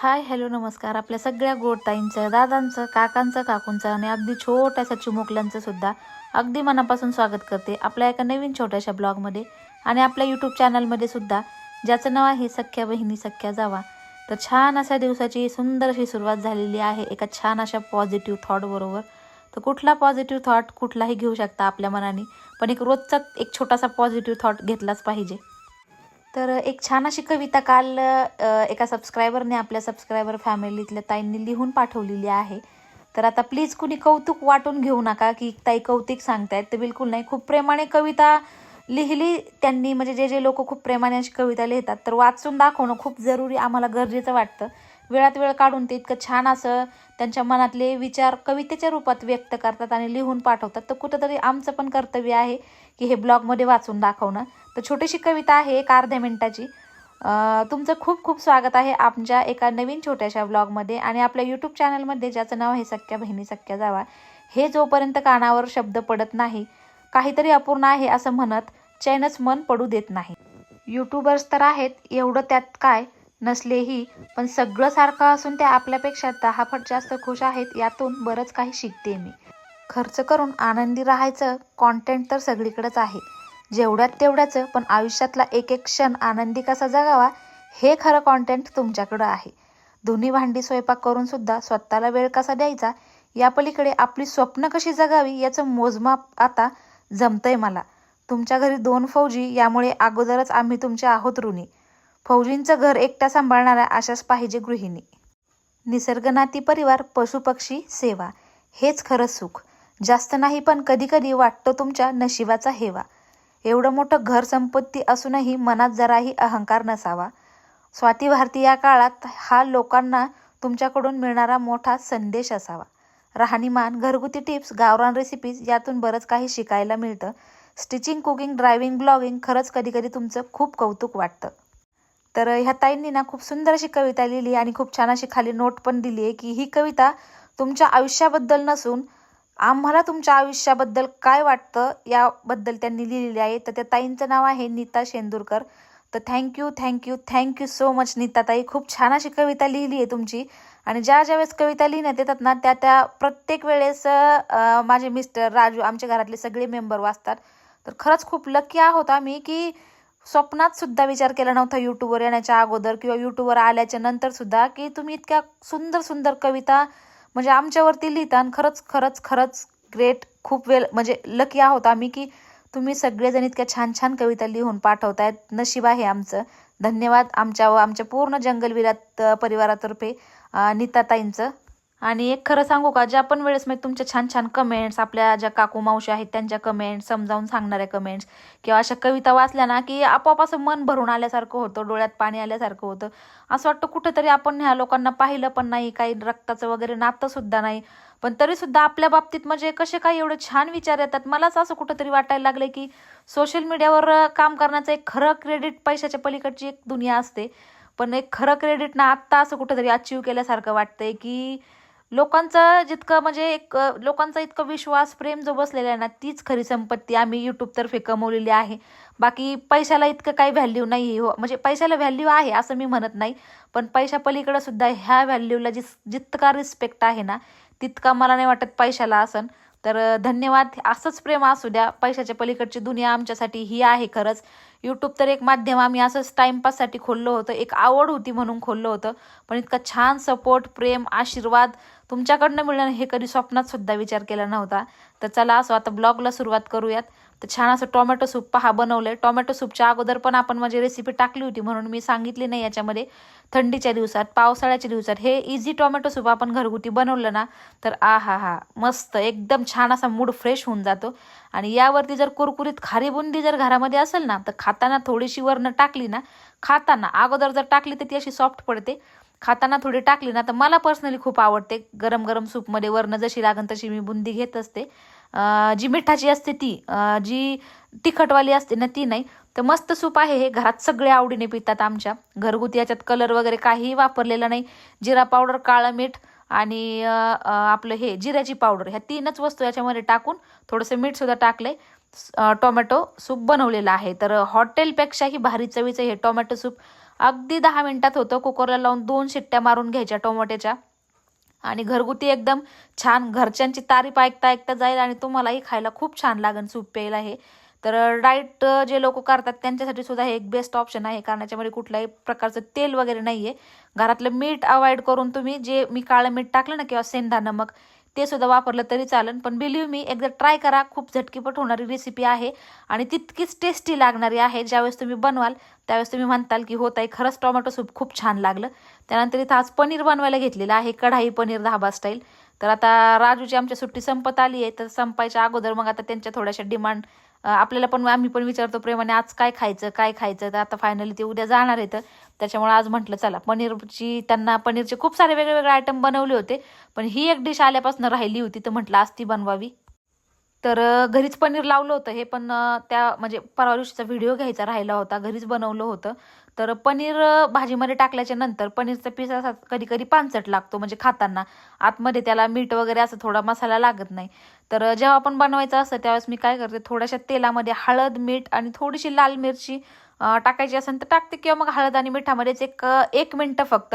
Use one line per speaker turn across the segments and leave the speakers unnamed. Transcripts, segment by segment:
Hi hello नमस्कार. आपल्या सगळ्या गोडताईंचं दादांचं काकांचं काकूंचं आणि अगदी छोट्याशा चिमुकल्यांचं सुद्धा अगदी मनापासून स्वागत करते आपल्या एका नवीन छोट्याशा ब्लॉगमध्ये आणि आपल्या यूट्यूब चॅनलमध्ये सुद्धा ज्याचं नाव आहे सख्या बहिणी सख्या जावा. तर छान अशा दिवसाची सुंदर अशी सुरुवात झालेली आहे एका छान अशा पॉझिटिव्ह थॉटबरोबर तर कुठला पॉझिटिव्ह थॉट कुठलाही घेऊ शकता आपल्या मनाने पण एक रोजचा एक छोटासा पॉझिटिव्ह थॉट घेतलाच पाहिजे. तर एक छान अशी कविता काल एका सबस्क्रायबरने आपल्या सबस्क्रायबर फॅमिलीतल्या ताईंनी लिहून पाठवलेली आहे. तर आता प्लीज कुणी कौतुक वाटून घेऊ नका की ताई कौतिक सांगतायत. ते बिलकुल नाही. खूप प्रेमाने कविता लिहिली त्यांनी. म्हणजे जे जे लोक खूप प्रेमाने अशी कविता लिहितात तर वाचून दाखवणं खूप जरुरी आम्हाला गरजेचं वाटतं. वेळात वेळ काढून ते इतकं छान असं त्यांच्या मनातले विचार कवितेच्या रूपात व्यक्त करतात आणि लिहून पाठवतात. तर कुठंतरी आमचं पण कर्तव्य आहे की हे ब्लॉगमध्ये वाचून दाखवणं. तर छोटीशी कविता आहे एक अर्ध्या मिनिटाची. तुमचं खूप खूप स्वागत आहे आमच्या एका नवीन छोट्याशा ब्लॉगमध्ये आणि आपल्या यूट्यूब चॅनलमध्ये ज्याचं नाव आहे सख्या बहिणी सख्या जावा. हे जोपर्यंत कानावर शब्द पडत नाही काहीतरी अपूर्ण आहे असं म्हणत चैनच मन पडू देत नाही. यूट्यूबर्स तर आहेत एवढं त्यात काय? नसलेही पण सगळं सारखं असून ते आपल्यापेक्षा दहा पट जास्त खुश आहेत यातून बरंच काही शिकते मी. खर्च करून आनंदी राहायचं कॉन्टेंट तर सगळीकडेच आहे. जेवढ्यात तेवढ्याचं पण आयुष्यातला एक एक क्षण आनंदी कसा जगावा हे खरं कॉन्टेंट तुमच्याकडं आहे. दोन्ही भांडी स्वयंपाक करून सुद्धा स्वतःला वेळ कसा द्यायचा या पलीकडे आपली स्वप्न कशी जगावी याचं मोजमाप आता जमतंय मला. तुमच्या घरी दोन फौजी यामुळे अगोदरच आम्ही तुमचे आहोत ऋणी. फौजींचं घर एकटा सांभाळणाऱ्या अशाच पाहिजे गृहिणी. निसर्गनाती परिवार पशुपक्षी सेवा हेच खरं सुख. जास्त नाही पण कधी कधी वाटतं तुमच्या नशिबाचा हेवा. एवढं मोठं घर संपत्ती असूनही मनात जराही अहंकार नसावा. स्वाती भारती या काळात हा लोकांना तुमच्याकडून मिळणारा मोठा संदेश असावा. राहणीमान घरगुती टिप्स गावरान रेसिपीज यातून बरंच काही शिकायला मिळतं. स्टिचिंग कुकिंग ड्रायव्हिंग ब्लॉगिंग खरंच कधीकधी तुमचं खूप कौतुक वाटतं. तर ह्या ताईंनी ना खूप सुंदर अशी कविता लिहिली आणि खूप छान अशी खाली नोट पण दिली आहे की ही कविता तुमच्या आयुष्याबद्दल नसून आम्हाला तुमच्या आयुष्याबद्दल काय वाटतं याबद्दल त्यांनी लिहिलेली आहे. तर त्या ताईंचं नाव आहे नीता शेंदूरकर. तर thank you thank you thank you so much Neeta ताई. खूप छान अशी कविता लिहिली आहे तुमची. आणि ज्या ज्या वेळेस कविता लिहिण्यात येतात ना त्या त्या प्रत्येक वेळेस माझे मिस्टर राजू आमच्या घरातले सगळे मेंबर वाचतात. तर खरंच खूप लकी आहोत आम्ही की स्वप्नात सुद्धा विचार केला नव्हता यूट्यूबवर येण्याच्या अगोदर किंवा यूट्यूबवर आल्याच्यानंतर सुद्धा की तुम्ही इतक्या सुंदर सुंदर कविता म्हणजे आमच्यावरती लिहिता आणि खरंच खरंच खरंच ग्रेट खूप वेल म्हणजे लकी आहोत आम्ही की तुम्ही सगळेजण इतक्या छान छान कविता लिहून पाठवतायत. नशीब आहे आमचं. धन्यवाद आमच्या व आमच्या पूर्ण जंगलविरात परिवारातर्फे नीताताईंचं. आणि एक खरं सांगू का ज्या पण वेळेस मी तुमच्या छान छान कमेंट्स आपल्या ज्या काकू मावशी आहेत त्यांच्या कमेंट्स समजावून सांगणाऱ्या कमेंट्स किंवा अशा कविता वाचल्या ना की आपोआप असं मन भरून आल्यासारखं होतं डोळ्यात पाणी आल्यासारखं होतं. असं वाटतं कुठंतरी आपण ह्या लोकांना पाहिलं पण नाही काही रक्ताचं वगैरे नातं सुद्धा नाही. पण तरी सुद्धा आपल्या बाबतीत म्हणजे कसे काही एवढे छान विचार येतात मलाच असं कुठंतरी वाटायला लागले की सोशल मीडियावर काम करण्याचं एक खरं क्रेडिट पैशाच्या पलीकडची एक दुनिया असते. पण एक खरं क्रेडिट ना आत्ता असं कुठंतरी अचीव केल्यासारखं वाटतंय की लोकांचं जितकं म्हणजे एक लोकांचा इतकं विश्वास प्रेम जो बसलेला आहे ना तीच खरी संपत्ती आम्ही यूट्यूबतर्फे कमवलेली आहे. बाकी पैशाला इतकं काही व्हॅल्यू नाही हो. म्हणजे पैशाला व्हॅल्यू आहे असं मी म्हणत नाही पण पैशा पलीकडं सुद्धा ह्या व्हॅल्यूला जिस जितका रिस्पेक्ट आहे ना तितका मला नाही वाटत पैशाला असन. तर धन्यवाद. असंच प्रेम असू द्या. पैशाच्या पलीकडची दुनिया आमच्यासाठी ही आहे खरंच. यूट्यूब तर एक माध्यम. आम्ही असंच टाईमपाससाठी खोललं होतं. एक आवड होती म्हणून खोललं होतं. पण इतका छान सपोर्ट प्रेम आशीर्वाद तुमच्याकडनं मिळणं हे कधी स्वप्नात सुद्धा विचार केला नव्हता. तर चला असं आता ब्लॉगला सुरुवात करूयात. तर छान असं टोमॅटो सूप पहा बनवलंय. टोमॅटो सूपच्या अगोदर पण आपण माझी रेसिपी टाकली होती म्हणून मी सांगितली नाही याच्यामध्ये. थंडीच्या दिवसात पावसाळ्याच्या दिवसात हे इझी टोमॅटो सूप आपण घरगुती बनवलं ना तर आ हा हा मस्त एकदम छान असा मूड फ्रेश होऊन जातो. आणि यावरती जर कुरकुरीत खारी बुंदी जर घरामध्ये असेल ना तर खाताना थोडीशी वरनं टाकली ना खाताना अगोदर जर टाकली तर ती अशी सॉफ्ट पडते. खाताना थोडी टाकली ना तर मला पर्सनली खूप आवडते. गरम गरम सूपमध्ये वरनं जशी लागन तशी मी बुंदी घेत असते. जी मिठाची असते ती जी तिखटवाली असते ना ती नाही. तर मस्त सूप आहे हे घरात सगळे आवडीने पितात आमच्या. घरगुती याच्यात कलर वगैरे काहीही वापरलेला नाही. जिरा पावडर काळं मीठ आणि आपलं हे जिऱ्याची पावडर ह्या तीनच वस्तू याच्यामध्ये टाकून थोडंसं मीठसुद्धा टाकलंय. टोमॅटो सूप बनवलेलं आहे. तर हॉटेलपेक्षाही भारी चवीचं हे टोमॅटो सूप अगदी दहा मिनिटात होतं. कुकरला लावून दोन शिट्ट्या मारून घ्यायच्या टोमॅटोच्या. आणि घरगुती एकदम छान घरच्यांची तारीफ ऐकता ऐकता जाईल आणि तुम्हालाही खायला खूप छान लागेल. सूप प्यायला हे. तर डाईट जे लोक करतात त्यांच्यासाठी सुद्धा हे एक बेस्ट ऑप्शन आहे. कारण याच्यामध्ये कुठल्याही प्रकारचं तेल वगैरे नाही आहे घरातलं मीठ अवॉइड करून तुम्ही जे मी काळं मीठ टाकलं ना किंवा सेंधा नमक ते सुद्धा वापरलं तरी चालेल पण बिलीव मी एकदा ट्राय करा. खूप झटकीपट होणारी रेसिपी आहे आणि तितकीच टेस्टी लागणारी आहे. ज्यावेळेस तुम्ही बनवाल त्यावेळेस तुम्ही म्हणताल की होत आहे खरंच टोमॅटो सूप खूप छान लागलं. त्यानंतर इथं आज पनीर बनवायला घेतलेलं आहे कढाई पनीर धाबा स्टाईल तर आता राजूची आमच्या सुट्टी संपत आली आहे तर संपायच्या अगोदर मग आता त्यांच्या थोड्याशा डिमांड आपल्याला पण आम्ही पण विचारतो प्रेमाने आज काय खायचं काय खायचं? तर आता फायनली ते उद्या जाणार आहेत. त्याच्यामुळे आज म्हटलं चला पनीरची त्यांना पनीरचे खूप सारे वेगळे वेगळे आयटम बनवले होते. पण ही एक डिश आल्यापासून राहिली होती तर म्हटलं आज ती बनवावी. तर घरीच पनीर लावलं होतं. हे पण त्या म्हणजे परवा दिवशीचा व्हिडिओ घ्यायचा राहिला होता घरीच बनवलं होतं. तर पनीर भाजीमध्ये टाकल्याच्या नंतर पनीरचा पीस असा कधी कधी पानसट लागतो म्हणजे खाताना. आतमध्ये त्याला मीठ वगैरे असं थोडा मसाला लागत नाही. तर जेव्हा आपण बनवायचं असतं त्यावेळेस मी काय करते थोड्याशा तेलामध्ये हळद मीठ आणि थोडीशी लाल मिरची टाकायची असेल तर टाकते किंवा मग हळद आणि मिठामध्येच एक एक मिनटं फक्त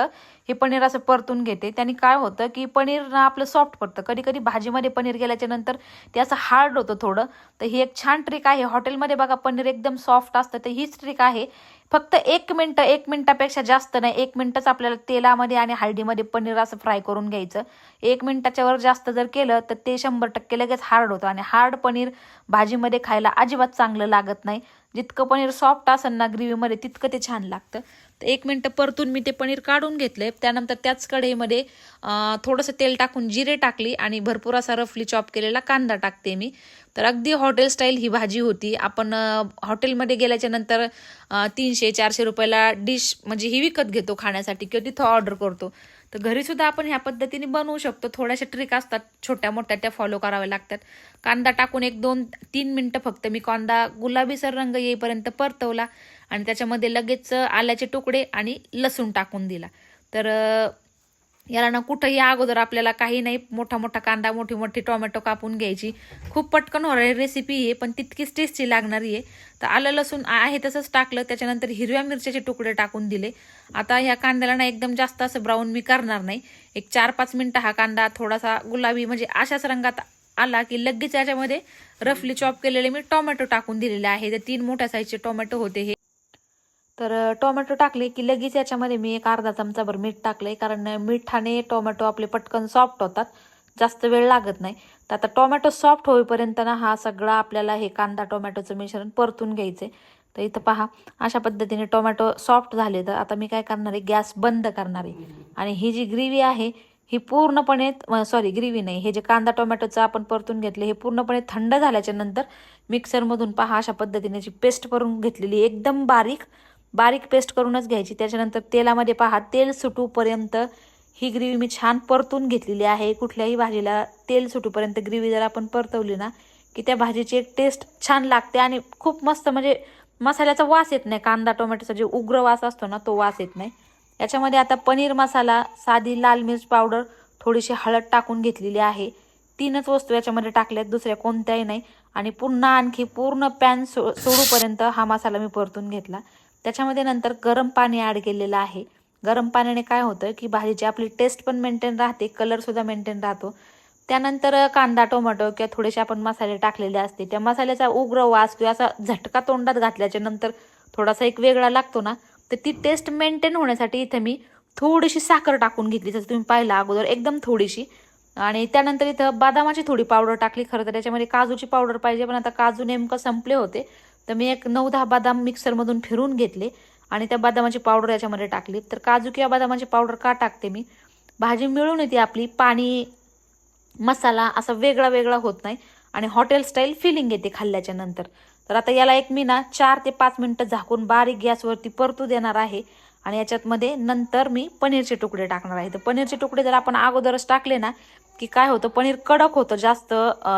हे पनीर असं परतून घेते. त्याने काय होतं की पनीर ना आपलं सॉफ्ट पडतं. कधी कधी भाजीमध्ये पनीर गेल्याच्यानंतर ते असं हार्ड होतं थोडं. तर ही एक छान ट्रिक आहे. हॉटेलमध्ये बघा पनीर एकदम सॉफ्ट असतं. तर हीच ट्रिक आहे. फक्त एक मिनटं एक मिनटापेक्षा जास्त नाही एक मिनटंच आपल्याला तेलामध्ये आणि हळदीमध्ये पनीर असं फ्राय करून घ्यायचं. एक मिनटाच्या वर जास्त जर केलं तर ते शंभर टक्के लगेच हार्ड होतं आणि हार्ड पनीर भाजीमध्ये खायला अजिबात चांगलं लागत नाही. जितकं पनीर सॉफ्ट असेल ना ग्रेव्हीमध्ये तितकं ते छान लागतं. तर एक मिनटं परतून मी ते पनीर काढून घेतले त्यानंतर त्याच कढईमध्ये थोडंसं तेल टाकून जिरे टाकली आणि भरपूर असा रफली चॉप केलेला कांदा टाकते मी. तर अगदी हॉटेल स्टाईल ही भाजी होती. आपण हॉटेलमध्ये गेल्याच्यानंतर तीनशे चारशे रुपयाला डिश म्हणजे ही विकत घेतो खाण्यासाठी किंवा तिथं ऑर्डर करतो. तर घरीसुद्धा आपण ह्या पद्धतीने बनवू शकतो. थोड्याशा ट्रिक असतात छोट्या मोठ्या त्या फॉलो कराव्या लागतात. कांदा टाकून एक दोन तीन मिनटं फक्त. मी कांदा गुलाबीसर रंग येईपर्यंत परतवला आणि त्याच्यामध्ये लगेच आल्याचे तुकडे आणि लसूण टाकून दिला. तर याला ना कुठंही अगोदर आपल्याला काही नाही मोठा मोठा कांदा मोठी मोठी टोमॅटो कापून घ्यायची. खूप पटकन होणारी रेसिपी आहे पण तितकीच टेस्टी लागणारी आहे. तर आलं लसूण आहे तसंच टाकलं त्याच्यानंतर हिरव्या मिरच्याचे तुकडे टाकून दिले. आता ह्या कांद्याला ना एकदम जास्त असं ब्राऊन मी करणार नाही. एक चार पाच मिनटं हा कांदा थोडासा गुलाबी म्हणजे अशाच रंगात आला की लगेच याच्यामध्ये रफली चॉप केलेले मी टोमॅटो टाकून दिलेले आहे. ते तीन मोठ्या साईजचे टोमॅटो होते हे. तर टोमॅटो टाकले की लगेच याच्यामध्ये मी एक अर्धा चमचाभर मीठ टाकले कारण मिठाने टोमॅटो आपले पटकन सॉफ्ट होतात. जास्त वेळ लागत नाही. तर आता टोमॅटो सॉफ्ट होईपर्यंत ना हा सगळा आपल्याला हे कांदा टोमॅटोचं मिश्रण परतून घ्यायचं तर इथं पहा अशा पद्धतीने टोमॅटो सॉफ्ट झाले. तर आता मी काय करणार आहे? गॅस बंद करणार आहे. आणि ही जी ग्रेव्ही आहे ही पूर्णपणे सॉरी ग्रेव्ही नाही. हे जे कांदा टोमॅटोचं आपण परतून घेतले हे पूर्णपणे थंड झाल्याच्यानंतर मिक्सरमधून पहा अशा पद्धतीने जी पेस्ट करून घेतलेली एकदम बारीक बारीक पेस्ट करूनच घ्यायची. त्याच्यानंतर तेलामध्ये पहा तेल सुटूपर्यंत ही ग्रेव्ही मी छान परतून घेतलेली आहे. कुठल्याही भाजीला तेल सुटूपर्यंत ग्रेव्ही जर आपण परतवली ना की त्या भाजीची एक टेस्ट छान लागते आणि खूप मस्त म्हणजे मसाल्याचा वास येत नाही. कांदा टोमॅटोचा जे उग्र वास असतो ना तो वास येत नाही. याच्यामध्ये आता पनीर मसाला साधी लाल मिर्च पावडर थोडीशी हळद टाकून घेतलेली आहे. तीनच वस्तू याच्यामध्ये टाकल्यात दुसऱ्या कोणत्याही नाही. आणि पुन्हा आणखी पूर्ण पॅन सो सोडूपर्यंत हा मसाला मी परतून घेतला. त्याच्यामध्ये नंतर गरम पाणी ॲड केलेलं आहे. गरम पाण्याने काय होतं की भाजीची आपली टेस्ट पण मेंटेन राहते कलरसुद्धा मेंटेन राहतो. त्यानंतर कांदा टोमॅटो किंवा थोडेसे आपण मसाले टाकलेले असते. त्या मसाल्याचा उग्र वास किंवा असा झटका तोंडात घातल्याच्या नंतर थोडासा एक वेगळा लागतो ना तर ती टेस्ट मेंटेन होण्यासाठी इथं मी थोडीशी साखर टाकून घेतली. जसं तुम्ही पाहिलं अगोदर एकदम थोडीशी. आणि त्यानंतर इथं बदामाची थोडी पावडर टाकली. खरं तर त्याच्यामध्ये काजूची पावडर पाहिजे पण आता काजू नेमकं संपले होते. तर मी एक नऊ दहा बदाम मिक्सरमधून फिरून घेतले आणि त्या बदामाची पावडर याच्यामध्ये टाकली. तर काजू किंवा बदामाची पावडर का टाकते मी? भाजी मिळून येते आपली. पाणी मसाला असा वेगळा वेगळा होत नाही आणि हॉटेल स्टाईल फिलिंग येते खाल्ल्याच्या नंतर. तर आता याला एक मी ना चार ते पाच मिनटं झाकून बारीक गॅसवरती परतू देणार आहे आणि याच्यातमध्ये नंतर मी पनीरचे तुकडे टाकणार आहे. तर पनीरचे तुकडे जर आपण अगोदरच टाकले ना की काय होतं? पनीर कडक होतं जास्त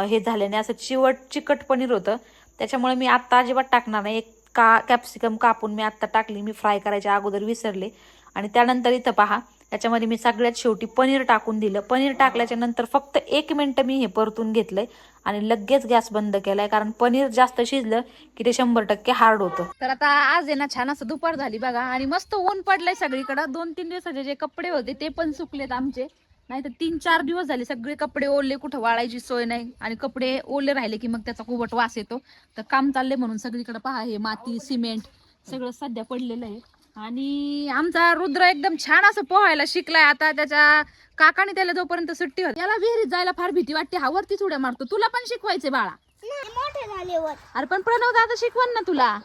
हे झाल्याने असं चिवट चिकट पनीर होतं. त्याच्यामुळे मी आत्ता अजिबात टाकणार नाही. एक का कॅप्सिकम कापून मी आत्ता टाकली. मी फ्राय करायच्या अगोदर विसरले. आणि त्यानंतर इथं पहा
त्याच्यामध्ये मी सगळ्यात शेवटी पनीर टाकून दिलं. पनीर टाकल्याच्या नंतर फक्त एक मिनटं मी हे परतून घेतलंय आणि लगेच गॅस बंद केलाय. कारण पनीर जास्त शिजलं की ते शंभर टक्के हार्ड होतं. तर आता आज आहे ना छान असं दुपार झाली बघा. आणि मस्त ऊन पडलंय सगळीकडं. दोन तीन दिवसाचे जे कपडे होते ते पण सुकलेत आमचे. नाही तर तीन चार दिवस झाले सगळे कपडे ओले कुठं वाळायची सोय नाही. आणि कपडे ओले राहिले की मग त्याचा कुबट वास येतो. तर काम चाललंय म्हणून सगळीकडे पहा हे माती सिमेंट सगळं सध्या पडलेलं आहे. आणि आमचा रुद्र एकदम छान असं पोहायला शिकलाय आता. त्याच्या काकाने त्याला जोपर्यंत सुट्टी होती याला विहिरीत जायला फार भीती वाटते. हा वरतीच उड्या मारतो. तुला पण शिकवायचे बाळा.
मोठे झाल्यावर
अरे पण प्रणव दादा शिकवण ना तुला.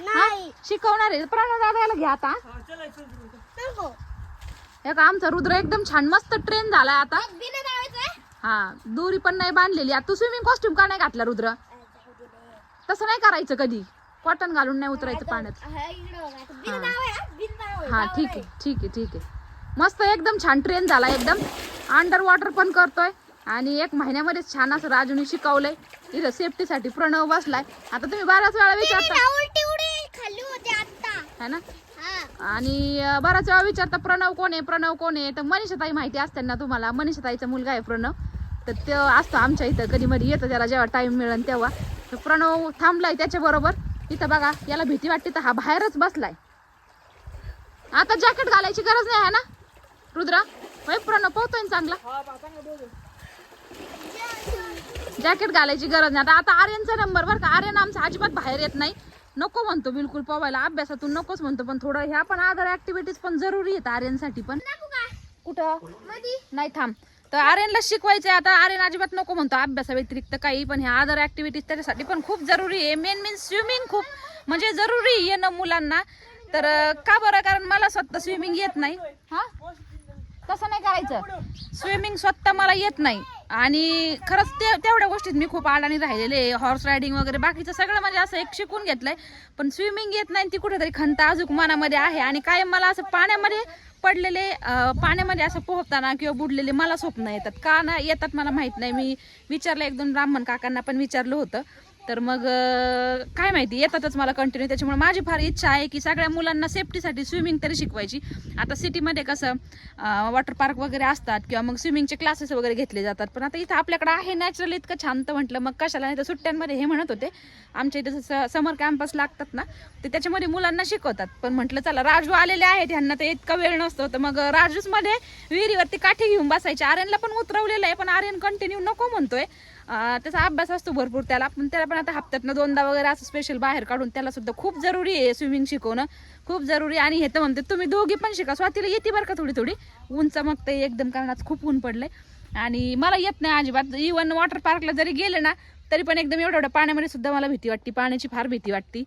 नाही.
शिकवणार आहे. प्रणव दादा घ्या आता. हे का आमचा रुद्र एकदम छान मस्त ट्रेन झालाय आता. हा दोरी पण नाही बांधलेली. आता तू स्विमिंग कॉस्ट्युम का नाही घातला रुद्र? तसं नाही करायचं कधी. कॉटन घालून नाही उतरायचं पाण्यात. हा ठीक आहे ठीक आहे ठीक आहे. मस्त एकदम छान ट्रेन झाला एकदम. अंडर वॉटर पण करतोय. आणि एक महिन्यामध्येच छान असं राजूने शिकवलंय. इथं सेफ्टीसाठी प्रणव बसलाय. आता तुम्ही बऱ्याच वेळा विचारता है ना? आणि बराच वेळा विचारता प्रणव कोण आहे प्रणव कोण आहे? तर मनीषाताई माहिती असतात ना तुम्हाला मनीषाताईचा मुलगा आहे प्रणव. तर तो असतो आमच्या इथं कधी मधी येतं त्याला जेव्हा टाइम मिळेल तेव्हा. तर प्रणव थांबलाय त्याच्याबरोबर इथं बघा याला भीती वाटते तर हा बाहेरच बसलाय. आता जॅकेट घालायची गरज नाही आहे ना? रुद्रा होय प्रणव पोहतोय ना चांगला? जॅकेट घालायची गरज नाही. आता आता आर्यनचा नंबर बरं का आर्यन आमचा अजिबात बाहेर येत नाही. नको म्हणतो बिलकुल पोवायला अभ्यासातून नकोच म्हणतो पण थोडं ह्या पण अदर ऍक्टिव्हिटीज पण जरुरी आहेत आर्यनसाठी पण. कुठं? नाही थांब. तर आर्यनला शिकवायचंय आता आर्यन अजिबात नको म्हणतो अभ्यासाव्यतिरिक्त काही पण ह्या अदर ऍक्टिव्हिटीज त्याच्यासाठी पण खूप जरुरी आहे. मेन मेन स्विमिंग खूप म्हणजे जरुरी आहे येणं मुलांना. तर का बरं? कारण मला स्वतः स्विमिंग येत नाही. हा? तसं नाही करायचं. स्विमिंग स्वतः मला येत नाही. आणि खरंच ते तेवढ्या गोष्टीत मी खूप आडाणी राहिलेले हॉर्स रायडिंग वगैरे बाकीचं सगळं म्हणजे असं एक शिकून घेतलंय. पण स्विमिंग येत नाही ती कुठेतरी खंत अजून मनामध्ये आहे. आणि कायम मला असं पाण्यामध्ये पडलेले पाण्यामध्ये असं पोहताना किंवा बुडलेले मला स्वप्न येतात. का ना येतात मला माहीत नाही. मी विचारलं एक दोन ब्राह्मण काकांना पण विचारलं होतं. तर मग काय माहिती येतातच मला कंटिन्यू त्याच्यामुळे माझी फार इच्छा आहे की सगळ्या मुलांना सेफ्टीसाठी स्विमिंग तरी शिकवायची. आता सिटीमध्ये कसं वॉटर पार्क वगैरे असतात किंवा मग स्विमिंगचे क्लासेस वगैरे घेतले जातात. पण आता इथं आपल्याकडे आहे नॅचरल इतकं छान तर म्हटलं मग कशाला? नाही तर सुट्ट्यांमध्ये हे म्हणत होते. आमच्या इथं समर कॅम्पस लागतात ना ते त्याच्यामध्ये मुलांना शिकवतात. पण म्हटलं चला राजू आलेले आहेत ह्यांना तर इतका वेळ नसतो. तर मग राजूसमध्ये विहिरीवरती काठी घेऊन बसायची. आर्यनला पण उतरवलेलं आहे पण आर्यन कंटिन्यू नको म्हणतोय. त्याचा अभ्यास असतो भरपूर त्याला. पण त्याला पण आता हप्त्यातनं दोनदा वगैरे असं स्पेशल बाहेर काढून त्याला सुद्धा खूप जरुरी आहे स्विमिंग शिकवणं. खूप जरुरी आणि हे तर म्हणते तुम्ही दोघी पण शिका. स्वातीला येते बरं का थोडी थोडी? ऊन चमकते एकदम कारण आज खूप ऊन पडलंय. आणि मला येत नाही अजिबात. इवन वॉटर पार्कला जरी गेले ना तरी पण एकदम एवढं एवढं पाण्यामध्ये सुद्धा मला भीती वाटते. पाण्याची फार भीती वाटते.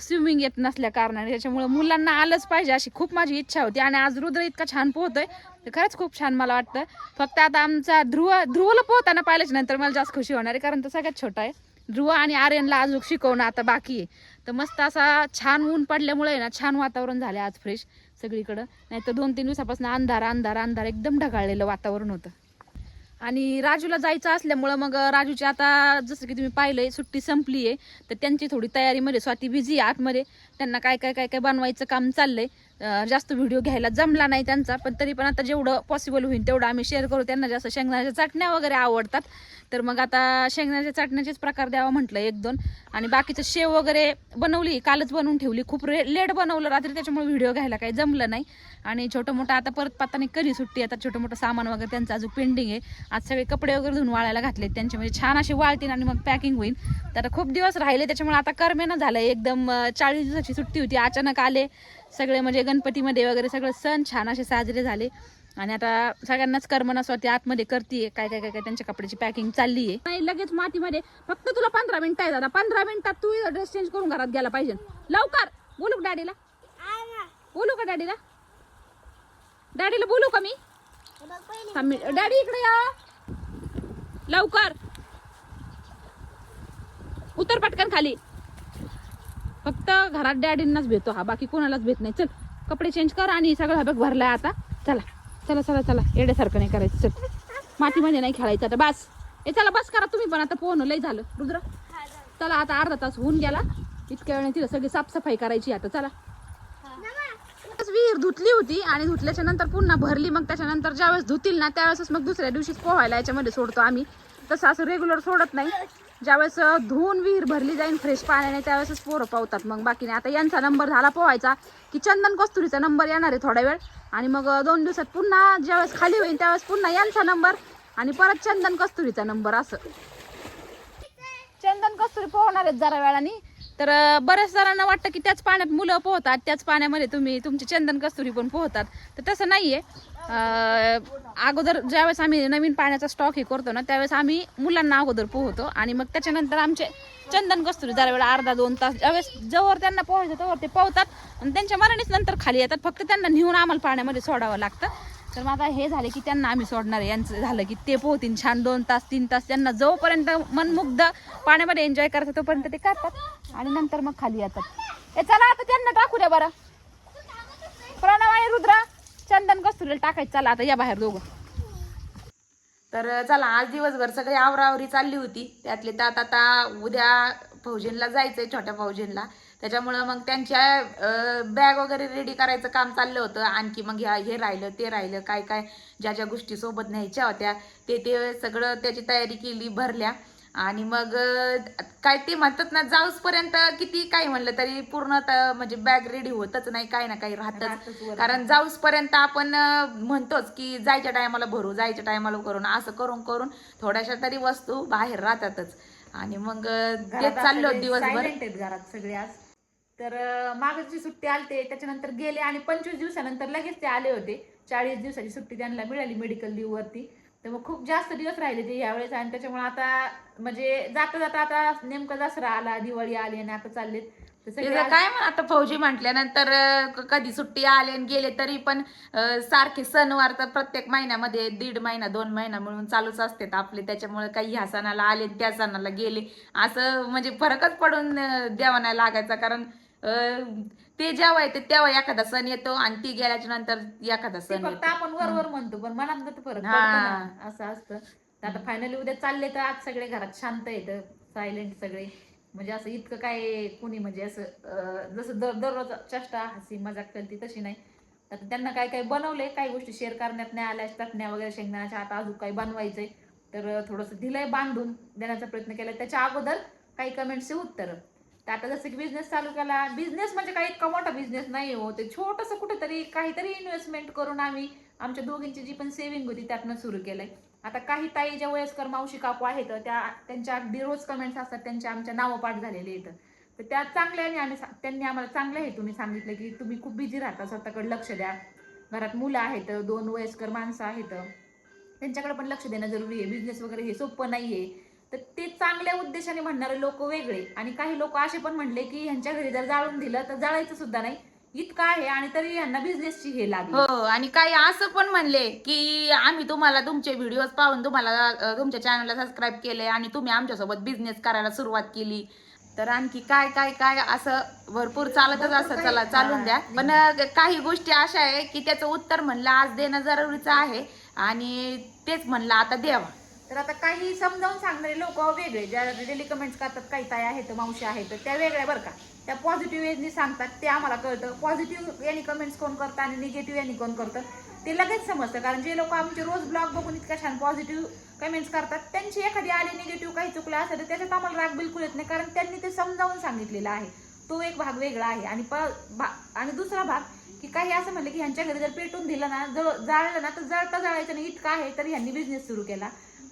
स्विमिंग येत नसल्या कारणाने त्याच्यामुळं मुलांना आलंच पाहिजे अशी खूप माझी इच्छा होती. आणि आज रुद्र इतका छान पोहतोय तर खरंच खूप छान मला वाटतं. फक्त आता आमचा ध्रुव ध्रुवला पोहताना पाहिल्याच्या नंतर मला जास्त खुशी होणार आहे कारण तो सगळ्यात छोटा आहे. ध्रुव आणि आर्यनला अजून शिकवणं आता बाकी आहे. तर मस्त असा छान ऊन पडल्यामुळे आहे ना छान वातावरण झालं आज फ्रेश सगळीकडं. नाही तर दोन तीन दिवसापासून अंधार अंधार अंधार एकदम ढगाळलेलं वातावरण होतं. आणि राजूला जायचं असल्यामुळं मग राजूची आता जसं की तुम्ही पाहिलंय सुट्टी संपली आहे तर त्यांची थोडी तयारीमध्ये स्वाती बिझी आहे आतमध्ये. त्यांना काय काय काय काय बनवायचं काम चाललंय. जास्त व्हिडिओ घ्यायला जमला नाही त्यांचा पण तरी पण आता जेवढं पॉसिबल होईल तेवढं आम्ही शेअर करू. त्यांना जास्त शेंगदाण्याच्या चटण्या वगैरे आवडतात. तर मग आता शेंगदाण्याच्या चटण्याचेच प्रकार द्यावा म्हटलं एक दोन. आणि बाकीचं शेव वगैरे बनवली कालच बनवून ठेवली. खूप रे लेट बनवलं रात्री त्याच्यामुळे व्हिडिओ घ्यायला काही जमलं नाही. आणि छोटं मोठं आता परत पाताने कधी सुट्टी आता छोटं मोठं सामान वगैरे त्यांचं अजून पेंडिंग आहे. आज सगळे कपडे वगैरे धुवून वाळायला घातले त्यांचे म्हणजे छान असे वाळतील आणि मग पॅकिंग होईल. तर खूप दिवस राहिले त्याच्यामुळे आता करमेना झालं एकदम चाळीस दिवसाची सुट्टी होती. अचानक आले. सगळे म्हणजे गणपतीमध्ये वगैरे सगळं सण छान असे साजरे झाले. आणि आता सगळ्यांनाच करमना स्वतः आतमध्ये करते काय काय काय काय त्यांच्या कपड्याची पॅकिंग चालली आहे नाही लगेच मातीमध्ये फक्त तुला पंधरा मिनिटं आहे दादा. पंधरा मिनिटात तू ड्रेस चेंज करून घरात गेला पाहिजे. लवकर! बोलू का डॅडीला? बोलू का डॅडीला? डॅडीला बोलू का मी? मी- डॅडी इकडे या. लवकर! उतर पटकन खाली. फक्त घरात डॅडींनाच भेटतो हा बाकी कोणालाच भेट नाही. चल कपडे चेंज कर आणि सगळं हा बघ भरलाय आता. चला चला चला चला. येड्यासारखं नाही करायचं. चल. मातीमध्ये नाही खेळायचं आता. बस. ए चला बस करा तुम्ही पण. आता पोहणं लय झालं. रुद्र? चला आता अर्धा तास होऊन गेला. इतक्या वेळाने तिला सगळी साफसफाई करायची आता. चला. विहीर धुतली होती आणि धुतल्याच्या नंतर पुन्हा भरली. मग त्याच्यानंतर ज्यावेळेस धुतील ना त्यावेळेस मग दुसऱ्या दिवशीच पोहायला याच्यामध्ये सोडतो आम्ही. तसं असं रेग्युलर सोडत नाही. ज्यावेळेस धुवून विहीर भरली जाईल फ्रेश पाण्याने त्यावेळेसच पोरं पावतात. मग बाकीने आता यांचा नंबर झाला पोहायचा की चंदन कस्तुरीचा नंबर येणार आहे थोडा वेळ. आणि मग दोन दिवसात पुन्हा ज्यावेळेस खाली होईल त्यावेळेस पुन्हा यांचा नंबर आणि परत चंदन कस्तुरीचा नंबर असं. चंदन कस्तुरी पोहणार आहेत जरा वेळाने. तर बऱ्याच जणांना वाटतं की त्याच पाण्यात मुलं पोहतात त्याच पाण्यामध्ये तुम्ही तुमची चंदन कस्तुरी पण पोहतात. तर तसं नाही आहे अगोदर ज्यावेळेस आम्ही नवीन पाण्याचा स्टॉक हे करतो ना त्यावेळेस आम्ही मुलांना अगोदर पोहतो आणि मग त्याच्यानंतर आमचे चंदन कस्तुरी जरा वेळा अर्धा दोन तास ज्यावेळेस जवळ त्यांना पोहायचं तेव्हा ते पोहतात आणि त्यांच्या मरणीच नंतर खाली येतात. फक्त त्यांना नेऊन आम्हाला पाण्यामध्ये सोडावं लागतं. तर मग आता हे झाले की त्यांना आम्ही सोडणार आहे. यांचं झालं की ते पोहतील छान दोन तास तीन तास. त्यांना जोपर्यंत मनमुग्ध पाण्यामध्ये एन्जॉय करतात तोपर्यंत ते करतात आणि नंतर मग खाली येतात. हे चला आता त्यांना टाकू द्या बरं. प्रणव आणि रुद्रा. चंदन कस्तुरीला टाकायचं. चला आता या बाहेर दोघं.
तर चला आज दिवसभर सगळी आवरावरी चालली होती. त्यातले तर आता उद्या फौजेनला जायचंय छोट्या फौजेनला. त्याच्यामुळं मग त्यांच्या बॅग वगैरे रेडी करायचं काम चाललं होतं. आणखी मग ह्या हे राहिलं ते राहिलं काय काय ज्या ज्या गोष्टी सोबत न्यायच्या होत्या ते ते सगळं त्याची तयारी केली भरल्या. आणि मग काय ते म्हणतात ना जाऊसपर्यंत किती काय म्हणलं तरी पूर्ण त- म्हणजे बॅग रेडी होतच नाही काही ना काही राहतच. कारण जाऊसपर्यंत आपण म्हणतोच की जायच्या टायमाला भरू जायच्या टायमाला करून असं करून करून थोड्याशा तरी वस्तू बाहेर राहतातच. आणि मग तेच चाललो दिवसभर.
सगळे आज. तर मागची सुट्टी आलते त्याच्यानंतर गेले आणि पंचवीस दिवसानंतर लगेच ते आले होते. चाळीस दिवसाची सुट्टी त्यांना मिळाली मेडिकल लिव्ह वरती. तर मग खूप जास्त दिवस राहिले ते यावेळेस आणि त्याच्यामुळे आता म्हणजे जाता जाता आता नेमका दसरा आला दिवाळी आली आणि आता चाललेत. तर सगळे
काय म्हण आता फौजी म्हटल्यानंतर अं, कधी सुट्टी आले आणि गेले तरी पण अं, सारखे सणवार तर प्रत्येक महिन्यामध्ये दीड महिना दोन महिना मिळून चालूच असतात आपले. त्याच्यामुळे काही ह्या सणाला आले त्या सणाला गेले. असं म्हणजे फरकच पडून अं, नाही लागायचा कारण अं, ते जेव्हा येते तेव्हा एखादा सण येतो आणि ती गेल्याच्यानंतर एखादा
ते
सण
फक्त
येतो.
आपण वरवर म्हणतो पण मनात तर फरक
हा.
ना असं असतं. तर आता फायनली उद्या चालले तर आज सगळे घरात शांत येत सायलेंट सगळे. म्हणजे असं इतकं काय कुणी म्हणजे असं अं, जसं दर दररोज चष्टा हसी मजाक करते तशी नाही. आता त्यांना काय काय बनवलंय काही गोष्टी शेअर करण्यात नाही आल्या चटण्या वगैरे शेंगदाण्याच्या आता अजून काही बनवायचंय. तर थोडंसं दिलंय बांधून देण्याचा प्रयत्न केलाय. त्याच्या अगोदर काही कमेंटचे उत्तर. तर आता जसं की बिझनेस चालू केला. बिझनेस म्हणजे काही इतका मोठा बिझनेस नाही हो. ते छोटंसं कुठेतरी काहीतरी इन्व्हेस्टमेंट करून आम्ही आमच्या दोघींची जी पण सेव्हिंग होती त्यातनं सुरू केलंय. आता काही ताई ज्या वयस्कर मावशी काकू आहेत त्या त्यांच्या अगदी रोज कमेंट्स असतात त्यांच्या आमच्या नावं पाठ झालेले आहेत. तर त्या चांगल्याने आम्ही त्यांनी आम्हाला चांगल्या तुम्ही सांगितलं की तुम्ही खूप बिझी राहता स्वतःकडे लक्ष द्या. घरात मुलं आहेत दोन वयस्कर माणसं आहेत. त्यांच्याकडे पण लक्ष देणं जरुरी आहे. बिझनेस वगैरे हे सोपं आहे तर ते चांगल्या उद्देशाने म्हणणारे लोक वेगळे. आणि काही लोक असे पण म्हणले की ह्यांच्या घरी जर जाळून दिलं तर जाळायचं सुद्धा नाही. इतकं आहे आणि तरी ह्यांना बिझनेसची हे लागली.
हो आणि काही असं पण म्हणले की आम्ही तुम्हाला तुमचे व्हिडिओ पाहून तुम्हाला तुमच्या चॅनलला सबस्क्राईब केले आणि तुम्ही आमच्यासोबत बिझनेस करायला सुरुवात केली. तर आणखी काय काय काय असं भरपूर चालतच असं चला चालून द्या. पण काही गोष्टी अशा आहे की त्याचं उत्तर म्हणलं आज देणं जरुरीचं आहे. आणि तेच म्हणलं आता द्यावा.
तर आता काही समजावून सांगणारे लोक वेगळे. ज्या डेली कमेंट्स करतात काही ताई आहेत मावशी आहेत त्या वेगळ्या बरं का. त्या पॉझिटिव्ह यांनी सांगतात ते आम्हाला कळतं. पॉझिटिव्ह यांनी कमेंट्स कोण करतं आणि निगेटिव्ह यांनी कोण करतं ते लगेच समजतं. कारण जे लोक आमचे रोज ब्लॉग बघून इतक्या छान पॉझिटिव्ह कमेंट्स करतात त्यांची एखादी आली निगेटिव्ह काही चुकलं असेल तर त्याच्यात आम्हाला राग बिलकुल येत नाही. कारण त्यांनी ते समजावून सांगितलेलं आहे. तो एक भाग वेगळा आहे. आणि प- भा- आणि दुसरा भाग की काही असं म्हणलं की ह्यांच्या घरी जर पेटून दिलं ना जळ जाळलं ना तर जळता जाळायचं नाही. इतकं आहे तर ह्यांनी बिझनेस सुरू केला.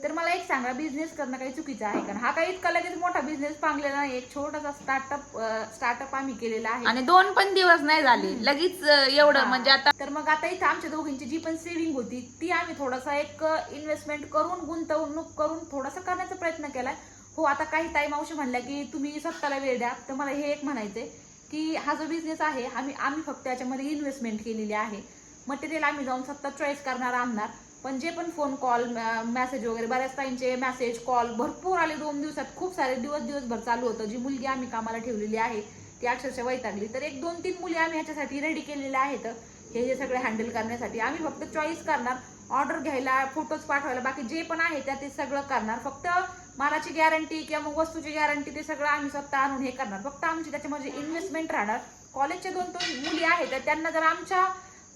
तर मला एक सांगा बिझनेस करणं काही चुकीचं आहे का? हा काही इतका लगेच मोठा बिझनेस पांगलेला नाही एक छोटासा स्टार्टअप स्टार्टअप आम्ही केलेला आहे.
आणि दोन पण दिवस नाही झाले. लगेच एवढं म्हणजे आता
तर मग आता इथं आमच्या दोघींची जी पण सेव्हिंग होती ती आम्ही थोडासा एक इन्व्हेस्टमेंट करून गुंतवणूक करून थोडासा करण्याचा प्रयत्न केलाय हो आता काही ताई मावशी म्हणल्या की तुम्ही स्वतःला वेळ द्या. तर मला हे एक म्हणायचंय की हा जो बिझनेस आहे आम्ही आम्ही फक्त याच्यामध्ये इन्व्हेस्टमेंट केलेली आहे. मटेरियल आम्ही जाऊन स्वतः चॉईस करणार आणणार. पण जे पण फोन कॉल मेसेज वगैरे बऱ्याच ताईंचे मेसेज कॉल भरपूर आले दोन दिवसात. खूप सारे दिवस दिवसभर चालू होतं. जी मुलगी आम्ही कामाला ठेवलेली आहे ती अक्षरशः वैतागली. तर एक दोन तीन मुली आम्ही ह्याच्यासाठी रेडी केलेल्या आहेत. हे हे सगळे हँडल करण्यासाठी. आम्ही फक्त चॉईस करणार. ऑर्डर घ्यायला फोटोज पाठवायला बाकी जे पण आहे त्या ते सगळं करणार. फक्त मालाची गॅरंटी किंवा मग वस्तूची गॅरंटी ते सगळं आम्ही स्वतः आणून हे करणार. फक्त आमची त्याच्यामध्ये इन्व्हेस्टमेंट राहणार. कॉलेजचे दोन दोन मुली आहेत तर त्यांना जर आमच्या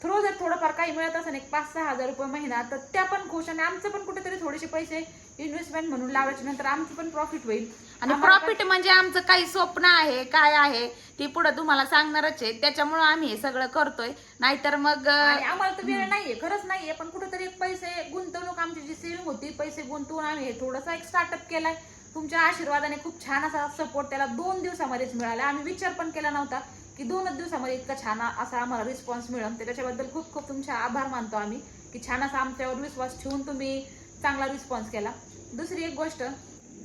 थ्रू जर थोडंफार काही मिळत असेल एक पाच सहा हजार रुपये महिना तर त्या पण खुश आणि आमचं पण कुठेतरी थोडेसे पैसे इन्व्हेस्टमेंट म्हणून लावायचे नंतर आमचं पण प्रॉफिट होईल.
आणि प्रॉफिट म्हणजे आमचं काही स्वप्न आहे काय आहे ते पुढे तुम्हाला सांगणारच आहे. त्याच्यामुळे आम्ही हे सगळं करतोय. नाहीतर मग
आम्हाला तर वेळ नाहीये खरंच नाहीये पण कुठेतरी एक पैसे गुंतवणूक आमची जी सेव्हिंग होती पैसे गुंतवून आम्ही हे थोडासा एक स्टार्टअप केलाय. तुमच्या आशीर्वादाने खूप छान असा सपोर्ट त्याला दोन दिवसामध्येच मिळाला. आम्ही विचार पण केला नव्हता. की दोनच दिवसामध्ये इतका छान असा आम्हाला रिस्पॉन्स मिळेल. तर त्याच्याबद्दल खूप खूप तुमचे आभार मानतो आम्ही की छान असा आमच्यावर विश्वास ठेवून तुम्ही चांगला रिस्पॉन्स केला. दुसरी एक गोष्ट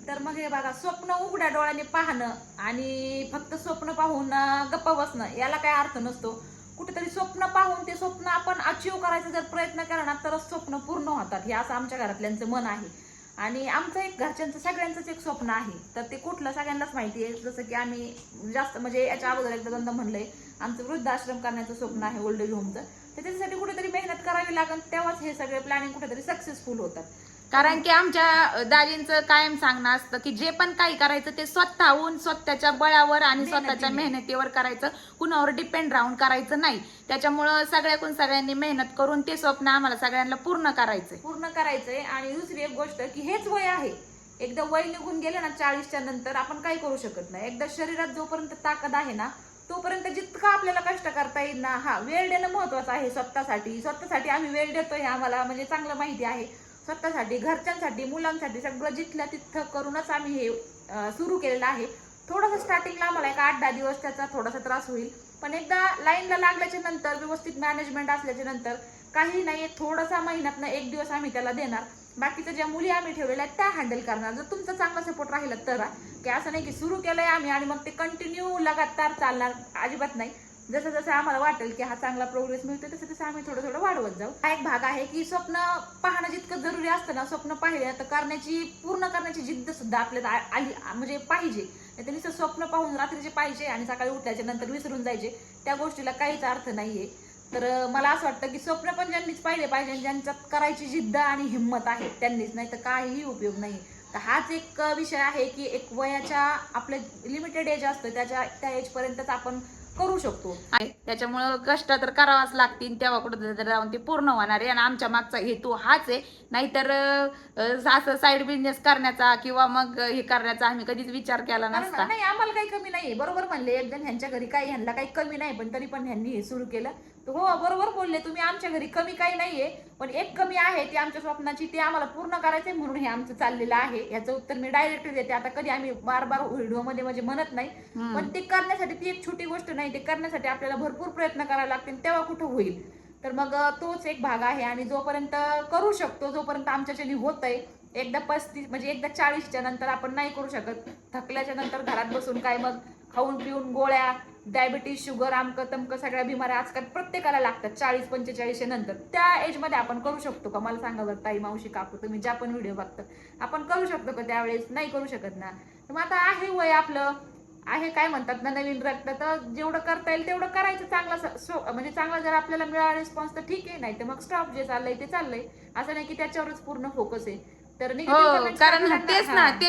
तर मग हे बघा स्वप्न उघड्या डोळ्याने पाहणं आणि फक्त स्वप्न पाहून गप्प बसणं याला काय अर्थ नसतो. कुठेतरी स्वप्न पाहून ते स्वप्न आपण अचीव करायचा जर प्रयत्न केला ना तरच स्वप्न पूर्ण होतात. हे असं आमच्या घरातल्यांचं मन आहे. आणि आमचं एक घरच्यांचं सगळ्यांचंच एक स्वप्न आहे. तर ते कुठलं सगळ्यांनाच माहिती आहे. जसं की आम्ही जास्त म्हणजे याच्या अगोदर एकदा दोनदा म्हणलंय आमचं वृद्धाश्रम करण्याचं स्वप्न आहे ओल्ड एज होमचं. तर त्याच्यासाठी कुठेतरी मेहनत करावी लागेल तेव्हाच हे सगळे प्लॅनिंग कुठेतरी सक्सेसफुल होतात.
कारण की आमच्या दाजींचं कायम सांगणं असतं की जे पण काही करायचं ते स्वतःहून स्वतःच्या बळावर आणि स्वतःच्या मेहनतीवर करायचं. कुणावर डिपेंड राहून करायचं नाही. त्याच्यामुळं सगळ्याकून सगळ्यांनी मेहनत करून ते स्वप्न आम्हाला सगळ्यांना पूर्ण करायचंय.
पूर्ण करायचंय. आणि दुसरी एक गोष्ट की हेच वय आहे. एकदा वय निघून गेलं ना चाळीसच्या नंतर आपण काही करू शकत नाही. एकदा शरीरात जोपर्यंत ताकद आहे ना तोपर्यंत जितकं आपल्याला कष्ट करता येईल ना हा वेळ देणं महत्वाचं आहे स्वतःसाठी. स्वतःसाठी आम्ही वेळ देतोय आम्हाला म्हणजे चांगलं माहिती आहे. स्वतःसाठी घरच्यांसाठी मुलांसाठी सगळं जिथल्या तिथं करूनच आम्ही हे सुरू केलेलं आहे. थोडंसं स्टार्टिंगला आम्हाला एक आठ दहा दिवस त्याचा थोडासा त्रास होईल. पण एकदा लाईनला लागल्याच्या नंतर व्यवस्थित मॅनेजमेंट असल्याच्या नंतर काही नाही थोडासा महिन्यातनं एक दिवस आम्ही त्याला देणार. बाकीच्या ज्या मुली आम्ही ठेवलेल्या आहेत त्या हँडल करणार. जर तुमचा चांगला सपोर्ट राहिला तर की असं नाही की सुरू केलंय आम्ही आणि मग ते कंटिन्यू लगातार चालणार अजिबात नाही. जसं जसं आम्हाला वाटेल की हा चांगला प्रोग्रेस मिळतो तसं तसं आम्ही थोडं थोडं वाढवत जाऊ. हा एक भाग आहे की स्वप्न पाहणं इतकं जरुरी असतं ना स्वप्न पाहिले तर करण्याची पूर्ण करण्याची जिद्द सुद्धा आपल्याला आली म्हणजे पाहिजे. तर नुसतं स्वप्न पाहून रात्रीचे पाहिजे आणि सकाळी उठल्याच्या नंतर विसरून जायचे. त्या गोष्टीला काहीच अर्थ नाहीये. तर मला असं वाटतं की स्वप्न पण ज्यांनीच पाहिले पाहिजे आणि ज्यांच्यात करायची जिद्द आणि हिंमत आहे त्यांनीच. नाही तर काहीही उपयोग नाही तर हाच एक विषय आहे की एक वयाच्या आपलं लिमिटेड एज असतं. त्याच्या त्या एज पर्यंतच आपण करू शकतो.
आहे. त्याच्यामुळं कष्ट तर करावाच लागतील तेव्हा कुठं जाऊन ते पूर्ण होणार आहे. आणि आमच्या मागचा हेतू हाच आहे नाहीतर असं साईड बिझनेस करण्याचा किंवा मग हे करण्याचा आम्ही कधीच विचार केला नसता.
नाही आम्हाला काही कमी नाहीये. बरोबर म्हणले एक जण ह्यांच्या घरी काही ह्यांना काही कमी नाही पण तरी पण ह्यांनी हे सुरू केलं. हो बरोबर बोलले तुम्ही. आमच्या घरी कमी काही नाहीये पण एक कमी आहे ती आमच्या स्वप्नाची. ती आम्हाला पूर्ण करायचंय म्हणून हे आमचं चाललेलं आहे. याचं उत्तर मी डायरेक्ट देते. आता कधी आम्ही बार बार व्हिडिओमध्ये म्हणजे म्हणत नाही पण ते करण्यासाठी ती एक छोटी गोष्ट नाही. ते करण्यासाठी आपल्याला भरपूर प्रयत्न करावे लागतील. तेव्हा कुठं होईल? तर मग तोच एक भाग आहे. आणि जोपर्यंत करू शकतो जोपर्यंत आमच्याच्याने होत आहे एकदा पस्तीस म्हणजे एकदा चाळीसच्या नंतर आपण नाही करू शकत. थकल्याच्या नंतर घरात बसून काय मग खाऊन पिऊन गोळ्या डायबिटीज शुगर आमक तमकं सगळ्या बिमाऱ्या आजकाल प्रत्येकाला लागतात. चाळीस पंचेचाळीसच्या नंतर. त्या एजमध्ये आपण करू शकतो का? मला सांगा बरं ताई मावशी काकू तुम्ही ज्या पण व्हिडिओ बघतात आपण करू शकतो का त्यावेळेस? नाही करू शकत ना. तर मग आता आहे वय आपलं. आहे काय म्हणतात ना नवीन रक्त तर जेवढं करता येईल तेवढं करायचं. चांगला सो- म्हणजे चांगला जर आपल्याला मिळाला रिस्पॉन्स तर ठीक आहे. नाही तर मग स्टॉप जे चाललंय ते चाललंय. असं नाही की त्याच्यावरच पूर्ण फोकस आहे. तर
हो कारण तेच ना. ते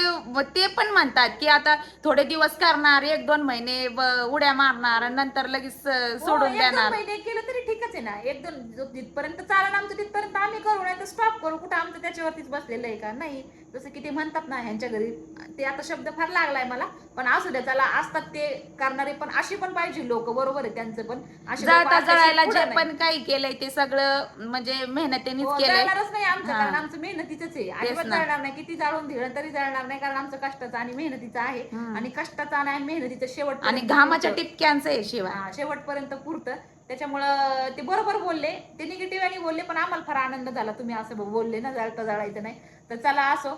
ते पण म्हणतात की आता थोडे दिवस करणार एक दोन महिने ब- उड्या मारणार आणि नंतर लगेच अं,
हो,
सोडून देणार.
केलं तरी ठीकच आहे ना. एक दोन जो- जिथपर्यंत चालेल आमचं तिथपर्यंत आम्ही करू नाही तर स्टॉप करू. कुठं आमचं त्याच्यावरतीच बसलेलं आहे का? नाही. जसं की ते म्हणतात ना ह्यांच्या घरी ते आता शब्द फार लागलाय मला पण असू द्या त्याला असतात ते करणारे पण अशी पण पाहिजे लोक बरोबर आहे त्यांचं पण.
जळता जळायला जे. पण काही केलंय ते सगळं म्हणजे मेहनतीनेच
हो,
केलंय.
जळणारच नाही आमचं. कारण आमचं मेहनतीच आहे. अजिबात
ना.
जळणार नाही. किती जाळून दिलं तरी जळणार नाही कारण आमचं कष्टाचं आणि मेहनतीचं आहे. आणि कष्टाचं आणि मेहनतीचं शेवट
आणि घामाच्या टिपक्यांचं आहे शिवाय.
शेवटपर्यंत पुरतं. त्याच्यामुळं ते बरोबर बोलले. ते निगेटिव्ह बोलले पण आम्हाला फार आनंद झाला. तुम्ही असं बोलले ना जाळता जाळायचं नाही. तर चला असो.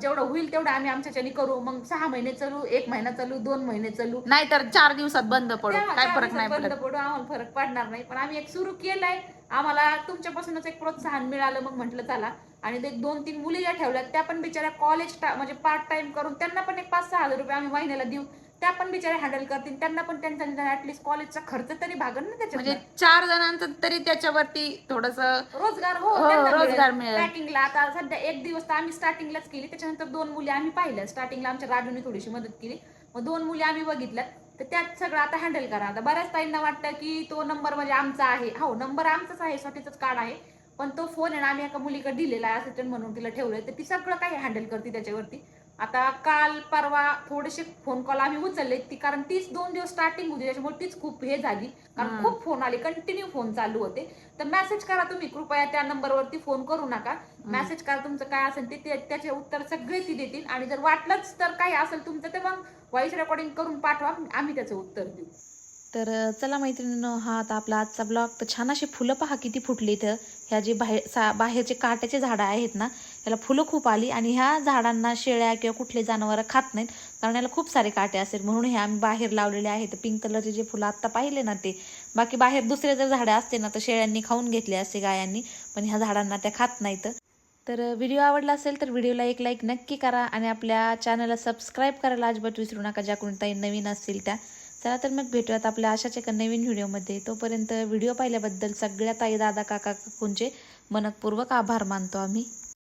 जेवढं होईल तेवढं आम्ही आमच्याच्यानी करू. मग सहा महिने चालू एक महिना चालू दोन महिने चालू.
नाहीतर चार दिवसात बंद पडू. काय फरक नाही
बंद पडू. आम्हाला फरक पडणार नाही. पण आम्ही एक सुरू केलंय. आम्हाला तुमच्यापासूनच एक प्रोत्साहन मिळालं मग म्हटलं चला. आणि ते दोन तीन मुली ज्या ठेवल्यात. त्या पण बिचाऱ्या कॉलेज म्हणजे पार्ट टाइम करून त्यांना पण एक पाच सहा हजार रुपये आम्ही महिन्याला देऊ. त्या पण बिचाऱ्या हँडल करतील. त्यांना पण त्यांचा ऍटलीस्ट कॉलेजचा खर्च तरी भागन ना त्याच्यात
म्हणजे चार जणांचं तरी त्याच्यावरती थोडस
रोजगार हो
हो,
त्यांना
रोजगार
मिळेल. पॅकिंगला आता सध्या एक दिवस तर आम्ही स्टार्टिंगलाच केली. त्याच्यानंतर दोन मुली आम्ही पाहिल्या. स्टार्टिंगला आमच्या राजूने थोडीशी मदत केली. मग दोन मुली आम्ही बघितल्या तर त्यात सगळं आता हँडल करा. आता बऱ्याच ताईंना वाटतं की तो नंबर म्हणजे आमचा आहे. हो नंबर आमचाच आहे. स्वतःच कार्ड आहे. पण तो फोन आहे ना आम्ही एका मुलीकडे दिलेला आहे असिस्टंट म्हणून तिला ठेवलंय. तर ती सगळं काही हँडल करते त्याच्यावरती. आता काल परवा थोडेसे फोन कॉल आम्ही उचलले ती कारण तीच दोन दिवस स्टार्टिंग होती त्याच्यामुळे तीच खूप हे झाली. कारण. खूप फोन आले कंटिन्यू फोन चालू होते. तर मेसेज करा तुम्ही कृपया त्या नंबरवरती फोन करू नका. मेसेज करा तुमचं काय असेल ते त्याचे उत्तर सगळे ती देतील. आणि जर वाटलंच तर काही असेल तुमचं ते मग व्हॉइस रेकॉर्डिंग करून पाठवा आम्ही त्याचं उत्तर देऊ.
तर चला मैत्रिणींनो हा आता आपला आजचा ब्लॉग तर छान अशी फुलं पहा किती फुटली इथं. ह्या जे बाहेर सा बाहेरचे काट्याचे झाडं आहेत ना त्याला फुलं खूप आली आणि ह्या झाडांना शेळ्या किंवा कुठले जनावरं खात नाहीत. कारण याला खूप सारे काटे असेल. म्हणून हे आम्ही बाहेर लावलेले आहेत. पिंक कलरचे जे फुलं आत्ता पाहिले ना ते. बाकी बाहेर दुसरे जर झाडं असते ना तर शेळ्यांनी खाऊन घेतले असते गायांनी. पण ह्या झाडांना त्या खात नाहीत. तर व्हिडिओ आवडला असेल तर व्हिडिओला एक लाईक नक्की करा आणि आपल्या चॅनलला सबस्क्राईब करायला अजिबात विसरू नका ज्या कोणताही ताई नवीन असतील त्या. चला तर मग भेटूयात आपल्या अशाच एका नवीन व्हिडिओमध्ये. तोपर्यंत व्हिडिओ पाहिल्याबद्दल सगळ्या ताई दादा काका काकूंचे मनपूर्वक आभार मानतो आम्ही.